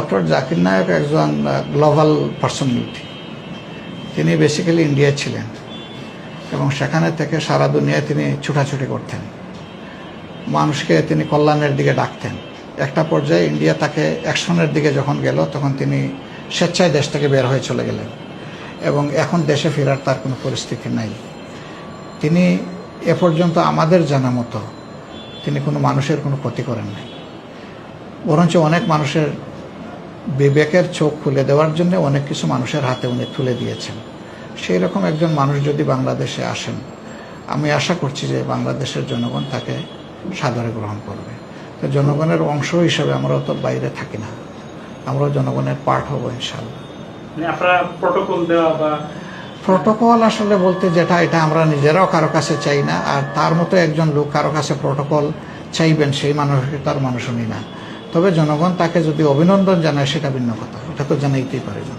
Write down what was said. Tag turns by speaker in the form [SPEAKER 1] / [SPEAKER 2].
[SPEAKER 1] Doctor Zakir Naik একজন global personality তিনি basically ইন্ডিয়ায় ছিলেন। এবং সেখানে থেকে সারা দুনিয়ায় তিনি ছুটাছুটি করতেন। মানুষকে তিনি কল্যাণের দিকে ডাকতেন। একটা পর্যায়ে ইন্ডিয়া তাকে অ্যাকশনের দিকে যখন গেল, তখন তিনি স্বেচ্ছায় দেশ থেকে বের হয়ে চলে গেলেন। এবং এখন দেশে ফেরার তার কোনো পরিস্থিতি নাই। তিনি এ পর্যন্ত আমাদের জানা মতো তিনি কোনো মানুষের কোনো ক্ষতি করেন নাই। বরঞ্চ অনেক মানুষের বিবেকের চোখ খুলে দেওয়ার জন্য অনেক কিছু মানুষের হাতে উনি তুলে দিয়েছেন। সেই রকম একজন মানুষ যদি বাংলাদেশে আসেন আমি আশা করছি যে বাংলাদেশের জনগণ তাকে সাদরে গ্রহণ করবে। তো জনগণের অংশ হিসাবে আমরাও তো বাইরে থাকি না। আমরাও জনগণের পার্ট হব ইনশাল্লাহ
[SPEAKER 2] প্রটোকল দেওয়া বা
[SPEAKER 1] প্রোটোকল আসলে বলতে যেটা এটা আমরা নিজেরাও কারও কাছে চাই না আর তার মতো একজন লোক কারও কাছে প্রোটোকল চাইবেন সেই মানুষকে মানসিকতার মানুষ উনি না। তবে জনগণ তাকে যদি অভিনন্দন জানায় সেটা ভিন্ন কথা। এটা তো জানাইতেই পারে না